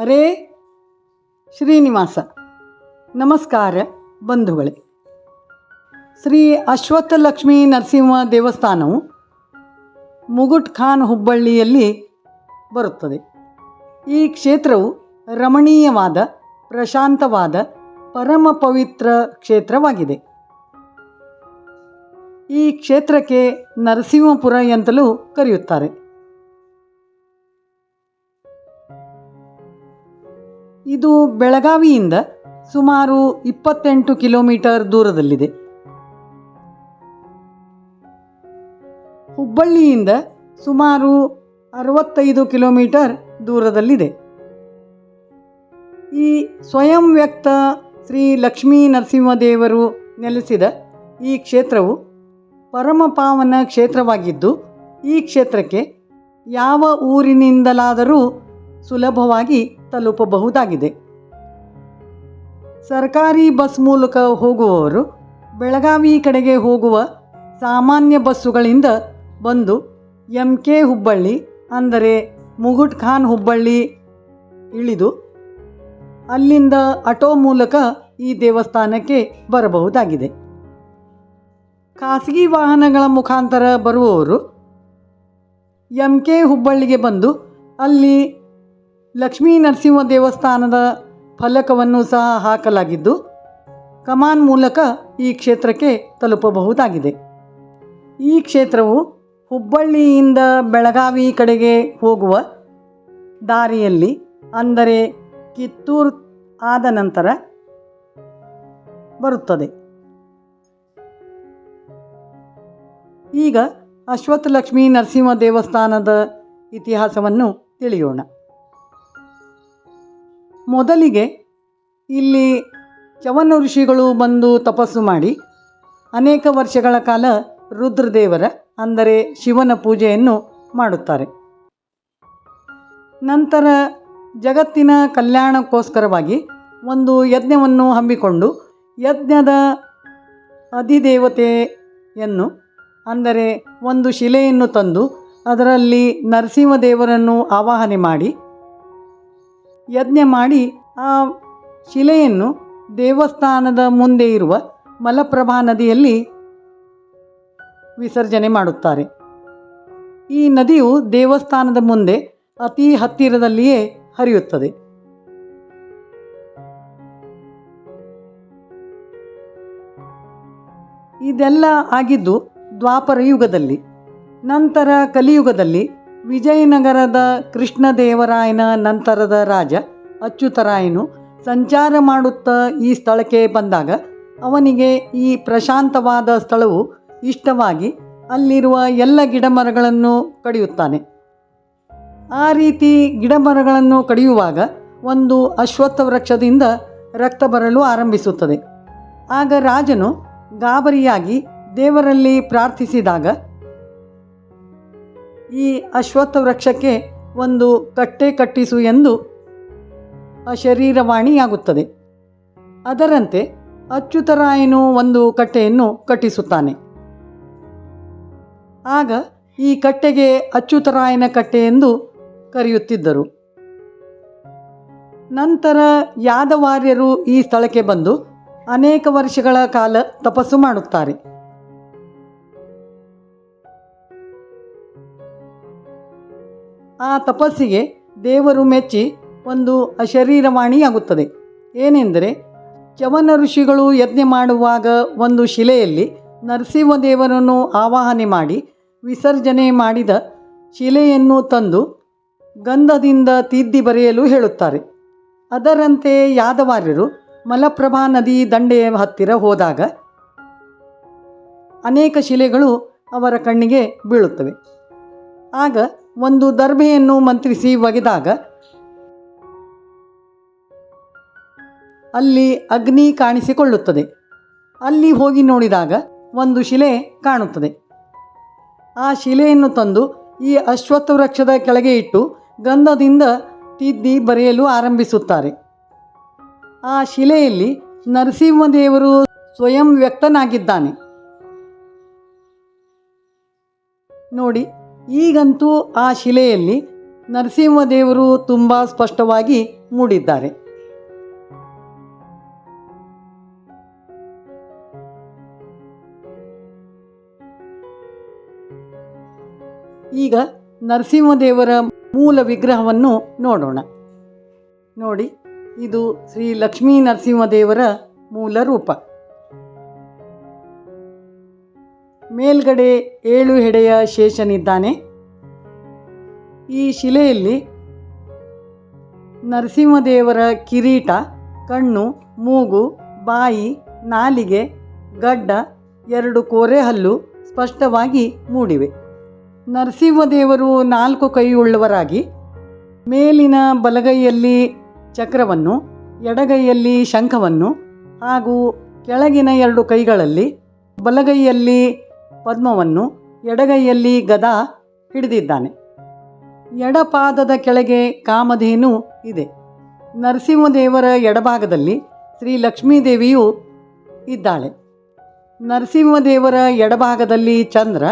ಹರೇ ಶ್ರೀನಿವಾಸ. ನಮಸ್ಕಾರ ಬಂಧುಗಳೇ. ಶ್ರೀ ಅಶ್ವತ್ಥಲಕ್ಷ್ಮೀ ನರಸಿಂಹ ದೇವಸ್ಥಾನವು ಮುಗುಟ್ ಖಾನ್ ಹುಬ್ಬಳ್ಳಿಯಲ್ಲಿ ಬರುತ್ತದೆ. ಈ ಕ್ಷೇತ್ರವು ರಮಣೀಯವಾದ, ಪ್ರಶಾಂತವಾದ, ಪರಮ ಪವಿತ್ರ ಕ್ಷೇತ್ರವಾಗಿದೆ. ಈ ಕ್ಷೇತ್ರಕ್ಕೆ ನರಸಿಂಹಪುರ ಎಂತಲೂ ಕರೆಯುತ್ತಾರೆ. ಇದು ಬೆಳಗಾವಿಯಿಂದ ಸುಮಾರು ಇಪ್ಪತ್ತೆಂಟು ಕಿಲೋಮೀಟರ್ ದೂರದಲ್ಲಿದೆ. ಹುಬ್ಬಳ್ಳಿಯಿಂದ ಸುಮಾರು ಅರವತ್ತೈದು ಕಿಲೋಮೀಟರ್ ದೂರದಲ್ಲಿದೆ. ಈ ಸ್ವಯಂ ವ್ಯಕ್ತ ಶ್ರೀ ಲಕ್ಷ್ಮೀ ನರಸಿಂಹದೇವರು ನೆಲೆಸಿದ ಈ ಕ್ಷೇತ್ರವು ಪರಮಪಾವನ ಕ್ಷೇತ್ರವಾಗಿದ್ದು, ಈ ಕ್ಷೇತ್ರಕ್ಕೆ ಯಾವ ಊರಿನಿಂದಲಾದರೂ ಸುಲಭವಾಗಿ ತಲುಪಬಹುದಾಗಿದೆ ಸರ್ಕಾರಿ ಬಸ್ ಮೂಲಕ ಹೋಗುವವರು ಬೆಳಗಾವಿ ಕಡೆಗೆ ಹೋಗುವ ಸಾಮಾನ್ಯ ಬಸ್ಸುಗಳಿಂದ ಬಂದು ಎಂ ಕೆ ಹುಬ್ಬಳ್ಳಿ ಅಂದರೆ ಮುಗುಟ್ ಖಾನ್ ಹುಬ್ಬಳ್ಳಿ ಇಳಿದು ಅಲ್ಲಿಂದ ಆಟೋ ಮೂಲಕ ಈ ದೇವಸ್ಥಾನಕ್ಕೆ ಬರಬಹುದಾಗಿದೆ. ಖಾಸಗಿ ವಾಹನಗಳ ಮುಖಾಂತರ ಬರುವವರು ಎಂ ಕೆ ಹುಬ್ಬಳ್ಳಿಗೆ ಬಂದು ಅಲ್ಲಿ ಲಕ್ಷ್ಮೀ ನರಸಿಂಹ ದೇವಸ್ಥಾನದ ಫಲಕವನ್ನು ಸಹ ಹಾಕಲಾಗಿದ್ದು, ಕಮಾನ್ ಮೂಲಕ ಈ ಕ್ಷೇತ್ರಕ್ಕೆ ತಲುಪಬಹುದಾಗಿದೆ. ಈ ಕ್ಷೇತ್ರವು ಹುಬ್ಬಳ್ಳಿಯಿಂದ ಬೆಳಗಾವಿ ಕಡೆಗೆ ಹೋಗುವ ದಾರಿಯಲ್ಲಿ, ಅಂದರೆ ಕಿತ್ತೂರು ಆದ ನಂತರ ಬರುತ್ತದೆ. ಈಗ ಅಶ್ವತ್ಥಲಕ್ಷ್ಮೀ ನರಸಿಂಹ ದೇವಸ್ಥಾನದ ಇತಿಹಾಸವನ್ನು ತಿಳಿಯೋಣ. ಮೊದಲಿಗೆ ಇಲ್ಲಿ ಚವನ ಋಷಿಗಳು ಬಂದು ತಪಸ್ಸು ಮಾಡಿ ಅನೇಕ ವರ್ಷಗಳ ಕಾಲ ರುದ್ರದೇವರ, ಅಂದರೆ ಶಿವನ ಪೂಜೆಯನ್ನು ಮಾಡುತ್ತಾರೆ. ನಂತರ ಜಗತ್ತಿನ ಕಲ್ಯಾಣಕ್ಕೋಸ್ಕರವಾಗಿ ಒಂದು ಯಜ್ಞವನ್ನು ಹಮ್ಮಿಕೊಂಡು ಯಜ್ಞದ ಅಧಿದೇವತೆಯನ್ನು, ಅಂದರೆ ಒಂದು ಶಿಲೆಯನ್ನು ತಂದು ಅದರಲ್ಲಿ ನರಸಿಂಹದೇವರನ್ನು ಆವಾಹನೆ ಮಾಡಿ ಯಜ್ಞ ಮಾಡಿ ಆ ಶಿಲೆಯನ್ನು ದೇವಸ್ಥಾನದ ಮುಂದೆ ಇರುವ ಮಲಪ್ರಭಾ ನದಿಯಲ್ಲಿ ವಿಸರ್ಜನೆ ಮಾಡುತ್ತಾರೆ. ಈ ನದಿಯು ದೇವಸ್ಥಾನದ ಮುಂದೆ ಅತಿ ಹತ್ತಿರದಲ್ಲಿಯೇ ಹರಿಯುತ್ತದೆ. ಇದೆಲ್ಲ ಆಗಿದ್ದು ದ್ವಾಪರ ಯುಗದಲ್ಲಿ, ನಂತರ ಕಲಿಯುಗದಲ್ಲಿ ವಿಜಯನಗರದ ಕೃಷ್ಣದೇವರಾಯನ ನಂತರದ ರಾಜ ಅಚ್ಯುತರಾಯನು ಸಂಚಾರ ಮಾಡುತ್ತಾ ಈ ಸ್ಥಳಕ್ಕೆ ಬಂದಾಗ ಅವನಿಗೆ ಈ ಪ್ರಶಾಂತವಾದ ಸ್ಥಳವು ಇಷ್ಟವಾಗಿ ಅಲ್ಲಿರುವ ಎಲ್ಲ ಗಿಡಮರಗಳನ್ನು ಕಡಿಯುತ್ತಾನೆ. ಆ ರೀತಿ ಗಿಡಮರಗಳನ್ನು ಕಡಿಯುವಾಗ ಒಂದು ಅಶ್ವತ್ಥ ವೃಕ್ಷದಿಂದ ರಕ್ತ ಬರಲು ಆರಂಭಿಸುತ್ತದೆ. ಆಗ ರಾಜನು ಗಾಬರಿಯಾಗಿ ದೇವರಲ್ಲಿ ಪ್ರಾರ್ಥಿಸಿದಾಗ ಈ ಅಶ್ವತ್ಥ ವೃಕ್ಷಕ್ಕೆ ಒಂದು ಕಟ್ಟೆ ಕಟ್ಟಿಸು ಎಂದು ಶರೀರವಾಣಿಯಾಗುತ್ತದೆ. ಅದರಂತೆ ಅಚ್ಯುತರಾಯನು ಒಂದು ಕಟ್ಟೆಯನ್ನು ಕಟ್ಟಿಸುತ್ತಾನೆ. ಆಗ ಈ ಕಟ್ಟೆಗೆ ಅಚ್ಯುತರಾಯನ ಕಟ್ಟೆ ಎಂದು ಕರೆಯುತ್ತಿದ್ದರು. ನಂತರ ಯಾದವಾರ್ಯರು ಈ ಸ್ಥಳಕ್ಕೆ ಬಂದು ಅನೇಕ ವರ್ಷಗಳ ಕಾಲ ತಪಸ್ಸು ಮಾಡುತ್ತಾರೆ. ಆ ತಪಸ್ಸಿಗೆ ದೇವರು ಮೆಚ್ಚಿ ಒಂದು ಅಶರೀರವಾಣಿಯಾಗುತ್ತದೆ. ಏನೆಂದರೆ ಚವನ ಋಷಿಗಳು ಯಜ್ಞ ಮಾಡುವಾಗ ಒಂದು ಶಿಲೆಯಲ್ಲಿ ನರಸಿಂಹದೇವರನ್ನು ಆವಾಹನೆ ಮಾಡಿ ವಿಸರ್ಜನೆ ಮಾಡಿದ ಶಿಲೆಯನ್ನು ತಂದು ಗಂಧದಿಂದ ತಿದ್ದಿ ಬರೆಯಲು ಹೇಳುತ್ತಾರೆ. ಅದರಂತೆ ಯಾದವಾರ್ಯರು ಮಲಪ್ರಭಾ ನದಿ ದಂಡೆಯ ಹತ್ತಿರ ಹೋದಾಗ ಅನೇಕ ಶಿಲೆಗಳು ಅವರ ಕಣ್ಣಿಗೆ ಬೀಳುತ್ತವೆ. ಆಗ ಒಂದು ದರ್ಭೆಯನ್ನು ಮಂತ್ರಿಸಿ ಒಗೆದಾಗ ಅಲ್ಲಿ ಅಗ್ನಿ ಕಾಣಿಸಿಕೊಳ್ಳುತ್ತದೆ. ಅಲ್ಲಿ ಹೋಗಿ ನೋಡಿದಾಗ ಒಂದು ಶಿಲೆ ಕಾಣುತ್ತದೆ. ಆ ಶಿಲೆಯನ್ನು ತಂದು ಈ ಅಶ್ವತ್ಥ ವೃಕ್ಷದ ಕೆಳಗೆ ಇಟ್ಟು ಗಂಧದಿಂದ ತಿದ್ದಿ ಬರೆಯಲು ಆರಂಭಿಸುತ್ತಾರೆ. ಆ ಶಿಲೆಯಲ್ಲಿ ನರಸಿಂಹದೇವರು ಸ್ವಯಂ ವ್ಯಕ್ತನಾಗಿದ್ದಾನೆ. ನೋಡಿ ಈಗಂತೂ ಆ ಶಿಲೆಯಲ್ಲಿ ನರಸಿಂಹದೇವರು ತುಂಬ ಸ್ಪಷ್ಟವಾಗಿ ಮೂಡಿದ್ದಾರೆ. ಈಗ ನರಸಿಂಹದೇವರ ಮೂಲ ವಿಗ್ರಹವನ್ನು ನೋಡೋಣ. ನೋಡಿ, ಇದು ಶ್ರೀ ಲಕ್ಷ್ಮೀ ನರಸಿಂಹದೇವರ ಮೂಲ ರೂಪ. ಮೇಲ್ಗಡೆ ಏಳು ಹೆಡೆಯ ಶೇಷನಿದ್ದಾನೆ. ಈ ಶಿಲೆಯಲ್ಲಿ ನರಸಿಂಹದೇವರ ಕಿರೀಟ, ಕಣ್ಣು, ಮೂಗು, ಬಾಯಿ, ನಾಲಿಗೆ, ಗಡ್ಡ, ಎರಡು ಕೋರೆಹಲ್ಲು ಸ್ಪಷ್ಟವಾಗಿ ಮೂಡಿವೆ. ನರಸಿಂಹದೇವರು ನಾಲ್ಕು ಕೈಯುಳ್ಳವರಾಗಿ, ಮೇಲಿನ ಬಲಗೈಯಲ್ಲಿ ಚಕ್ರವನ್ನು, ಎಡಗೈಯಲ್ಲಿ ಶಂಖವನ್ನು ಹಾಗೂ ಕೆಳಗಿನ ಎರಡು ಕೈಗಳಲ್ಲಿ ಬಲಗೈಯಲ್ಲಿ ಪದ್ಮವನ್ನು ಎಡಗೈಯಲ್ಲಿ ಗದಾ ಹಿಡಿದಿದ್ದಾನೆ. ಎಡಪಾದದ ಕೆಳಗೆ ಕಾಮಧೇನು ಇದೆ. ನರಸಿಂಹದೇವರ ಎಡಭಾಗದಲ್ಲಿ ಶ್ರೀ ಲಕ್ಷ್ಮೀದೇವಿಯು ಇದ್ದಾಳೆ. ನರಸಿಂಹದೇವರ ಎಡಭಾಗದಲ್ಲಿ ಚಂದ್ರ,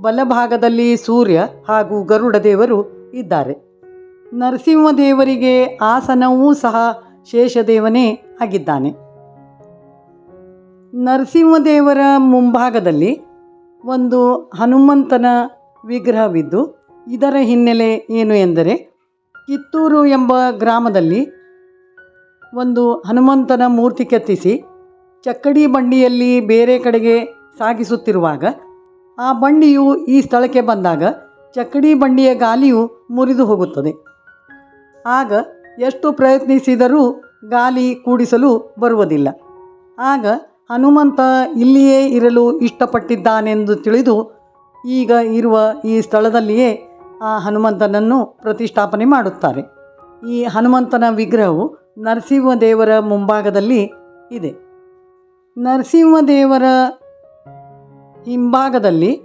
ಬಲಭಾಗದಲ್ಲಿ ಸೂರ್ಯ ಹಾಗೂ ಗರುಡ ದೇವರು ಇದ್ದಾರೆ. ನರಸಿಂಹದೇವರಿಗೆ ಆಸನವೂ ಸಹ ಶೇಷದೇವನೇ ಆಗಿದ್ದಾನೆ. ನರಸಿಂಹದೇವರ ಮುಂಭಾಗದಲ್ಲಿ ಒಂದು ಹನುಮಂತನ ವಿಗ್ರಹವಿದ್ದು, ಇದರ ಹಿನ್ನೆಲೆ ಏನು ಎಂದರೆ, ಕಿತ್ತೂರು ಎಂಬ ಗ್ರಾಮದಲ್ಲಿ ಒಂದು ಹನುಮಂತನ ಮೂರ್ತಿ ಕೆತ್ತಿಸಿ, ಚಕ್ಕಡಿ ಬಂಡಿಯಲ್ಲಿ ಬೇರೆ ಕಡೆಗೆ ಸಾಗಿಸುತ್ತಿರುವಾಗ, ಆ ಬಂಡಿಯು ಈ ಸ್ಥಳಕ್ಕೆ ಬಂದಾಗ ಚಕ್ಕಡಿ ಬಂಡಿಯ ಗಾಲಿಯು ಮುರಿದು ಹೋಗುತ್ತದೆ. ಆಗ ಎಷ್ಟು ಪ್ರಯತ್ನಿಸಿದರೂ ಗಾಲಿ ಕೂಡಿಸಲು ಬರುವುದಿಲ್ಲ. ಆಗ ಹನುಮಂತ ಇಲ್ಲಿಯೇ ಇರಲು ಇಷ್ಟಪಟ್ಟಿದ್ದಾನೆಂದು ತಿಳಿದು ಈಗ ಇರುವ ಈ ಸ್ಥಳದಲ್ಲಿಯೇ ಆ ಹನುಮಂತನನ್ನು ಪ್ರತಿಷ್ಠಾಪನೆ ಮಾಡುತ್ತಾರೆ. ಈ ಹನುಮಂತನ ವಿಗ್ರಹವು ನರಸಿಂಹದೇವರ ಮುಂಭಾಗದಲ್ಲಿ ಇದೆ. ನರಸಿಂಹದೇವರ ಹಿಂಭಾಗದಲ್ಲಿ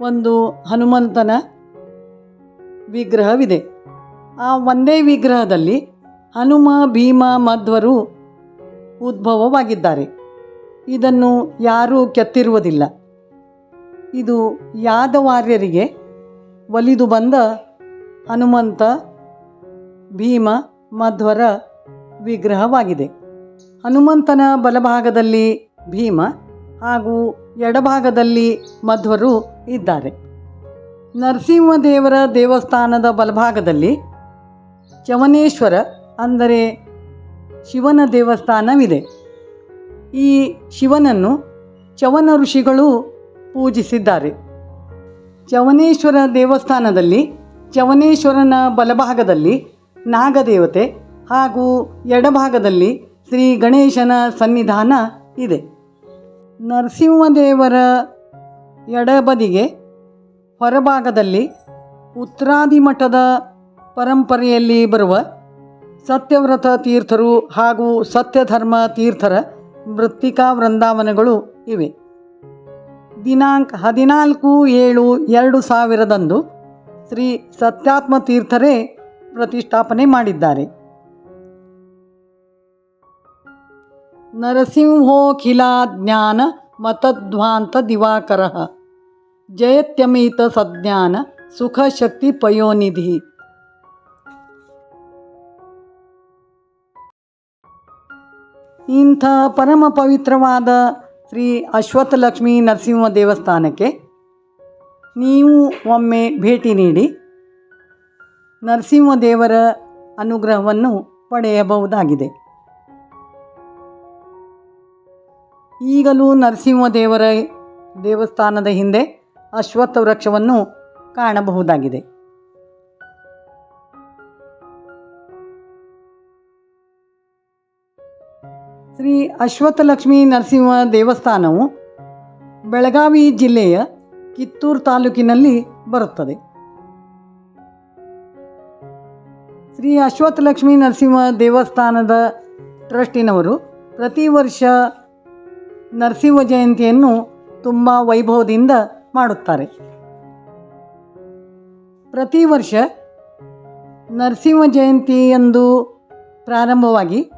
ಒಂದು ಹನುಮಂತನ ವಿಗ್ರಹವಿದೆ. ಆ ಒಂದೇ ವಿಗ್ರಹದಲ್ಲಿ ಹನುಮ, ಭೀಮ, ಮಧ್ವರು ಉದ್ಭವವಾಗಿದ್ದಾರೆ. ಇದನ್ನು ಯಾರೂ ಕೆತ್ತಿರುವುದಿಲ್ಲ. ಇದು ಯಾದವಾರ್ಯರಿಗೆ ಒಲಿದು ಬಂದ ಹನುಮಂತ, ಭೀಮ, ಮಧ್ವರ ವಿಗ್ರಹವಾಗಿದೆ. ಹನುಮಂತನ ಬಲಭಾಗದಲ್ಲಿ ಭೀಮ ಹಾಗೂ ಎಡಭಾಗದಲ್ಲಿ ಮಧ್ವರು ಇದ್ದಾರೆ. ನರಸಿಂಹದೇವರ ದೇವಸ್ಥಾನದ ಬಲಭಾಗದಲ್ಲಿ ಚವನೇಶ್ವರ ಅಂದರೆ ಶಿವನ ದೇವಸ್ಥಾನವಿದೆ. ಈ ಶಿವನನ್ನು ಚವನ ಋಷಿಗಳು ಪೂಜಿಸಿದ್ದಾರೆ. ಚವನೇಶ್ವರ ದೇವಸ್ಥಾನದಲ್ಲಿ ಚವನೇಶ್ವರನ ಬಲಭಾಗದಲ್ಲಿ ನಾಗದೇವತೆ ಹಾಗೂ ಎಡಭಾಗದಲ್ಲಿ ಶ್ರೀ ಗಣೇಶನ ಸನ್ನಿಧಾನ ಇದೆ. ನರಸಿಂಹದೇವರ ಎಡಬದಿಗೆ ಹೊರಭಾಗದಲ್ಲಿ ಉತ್ತರಾದಿಮಠದ ಪರಂಪರೆಯಲ್ಲಿ ಬರುವ ಸತ್ಯವ್ರತ ತೀರ್ಥರು ಹಾಗೂ ಸತ್ಯಧರ್ಮ ತೀರ್ಥರ ಮೃತ್ತಿಕಾ ವೃಂದಾವನಗಳು ಇವೆ. ದಿನಾಂಕ ಹದಿನಾಲ್ಕು ಏಳು ಎರಡು ಸಾವಿರದಂದು ಶ್ರೀ ಸತ್ಯಾತ್ಮ ತೀರ್ಥರೇ ಪ್ರತಿಷ್ಠಾಪನೆ ಮಾಡಿದ್ದಾರೆ. ನರಸಿಂಹೋಖಿಲಾಜ್ಞಾನ ಮತಧ್ವಾಂತ ದಿವಾಕರ. ಜಯತ್ಯಮಿತ ಸಜ್ಞಾನ ಸುಖ ಶಕ್ತಿ ಪಯೋನಿಧಿ. ಇಂಥ ಪರಮ ಪವಿತ್ರವಾದ ಶ್ರೀ ಅಶ್ವತ್ಥಲಕ್ಷ್ಮೀ ನರಸಿಂಹ ದೇವಸ್ಥಾನಕ್ಕೆ ನೀವು ಒಮ್ಮೆ ಭೇಟಿ ನೀಡಿ ನರಸಿಂಹ ದೇವರ ಅನುಗ್ರಹವನ್ನು ಪಡೆಯಬಹುದಾಗಿದೆ. ಈಗಲೂ ನರಸಿಂಹ ದೇವರ ದೇವಸ್ಥಾನದ ಹಿಂದೆ ಅಶ್ವತ್ಥ ವೃಕ್ಷವನ್ನು ಕಾಣಬಹುದಾಗಿದೆ. ಶ್ರೀ ಅಶ್ವತ್ಥಲಕ್ಷ್ಮೀ ನರಸಿಂಹ ದೇವಸ್ಥಾನವು ಬೆಳಗಾವಿ ಜಿಲ್ಲೆಯ ಕಿತ್ತೂರು ತಾಲೂಕಿನಲ್ಲಿ ಬರುತ್ತದೆ. ಶ್ರೀ ಅಶ್ವತ್ಥಲಕ್ಷ್ಮೀ ನರಸಿಂಹ ದೇವಸ್ಥಾನದ ಟ್ರಸ್ಟಿನವರು ಪ್ರತಿ ವರ್ಷ ನರಸಿಂಹ ಜಯಂತಿಯನ್ನು ತುಂಬ ವೈಭವದಿಂದ ಮಾಡುತ್ತಾರೆ. ಪ್ರತಿ ವರ್ಷ ನರಸಿಂಹ ಜಯಂತಿಯಂದು ಪ್ರಾರಂಭವಾಗಿ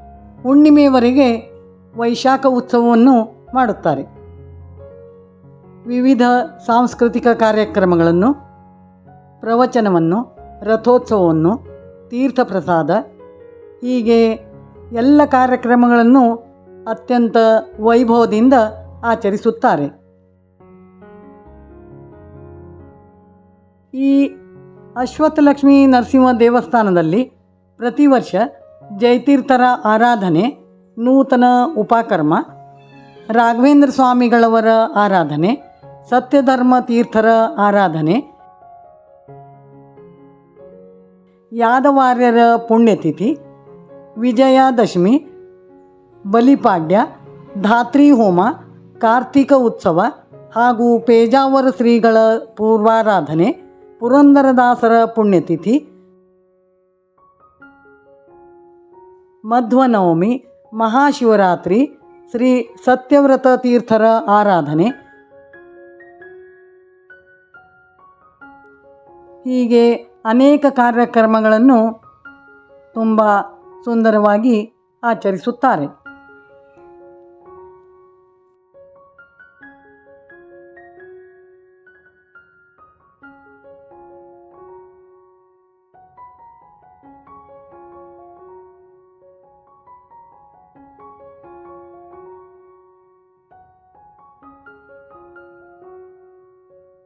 ಹುಣ್ಣಿಮೆಯವರೆಗೆ ವೈಶಾಖ ಉತ್ಸವವನ್ನು ಮಾಡುತ್ತಾರೆ. ವಿವಿಧ ಸಾಂಸ್ಕೃತಿಕ ಕಾರ್ಯಕ್ರಮಗಳನ್ನು, ಪ್ರವಚನವನ್ನು, ರಥೋತ್ಸವವನ್ನು, ತೀರ್ಥಪ್ರಸಾದ, ಹೀಗೆ ಎಲ್ಲ ಕಾರ್ಯಕ್ರಮಗಳನ್ನು ಅತ್ಯಂತ ವೈಭವದಿಂದ ಆಚರಿಸುತ್ತಾರೆ. ಈ ಅಶ್ವತ್ಥಲಕ್ಷ್ಮೀ ನರಸಿಂಹ ದೇವಸ್ಥಾನದಲ್ಲಿ ಪ್ರತಿ ವರ್ಷ ಜಯತೀರ್ಥರ ಆರಾಧನೆ, ನೂತನ ಉಪಾಕರ್ಮ, ರಾಘವೇಂದ್ರ ಸ್ವಾಮಿಗಳವರ ಆರಾಧನೆ, ಸತ್ಯಧರ್ಮ ತೀರ್ಥರ ಆರಾಧನೆ, ಯಾದವಾರ್ಯರ ಪುಣ್ಯತಿಥಿ, ವಿಜಯದಶಮಿ, ಬಲಿಪಾಡ್ಯ, ಧಾತ್ರಿ ಹೋಮ, ಕಾರ್ತಿಕ ಉತ್ಸವ ಹಾಗೂ ಪೇಜಾವರ ಶ್ರೀಗಳ ಪೂರ್ವಾರಾಧನೆ, ಪುರಂದರದಾಸರ ಪುಣ್ಯತಿಥಿ ಮಧ್ವನವಮಿ ಮಹಾಶಿವರಾತ್ರಿ ಶ್ರೀ ಸತ್ಯವ್ರತ ತೀರ್ಥರ ಆರಾಧನೆ. ಹೀಗೆ ಅನೇಕ ಕಾರ್ಯಕ್ರಮಗಳನ್ನು ತುಂಬ ಸುಂದರವಾಗಿ ಆಚರಿಸುತ್ತಾರೆ.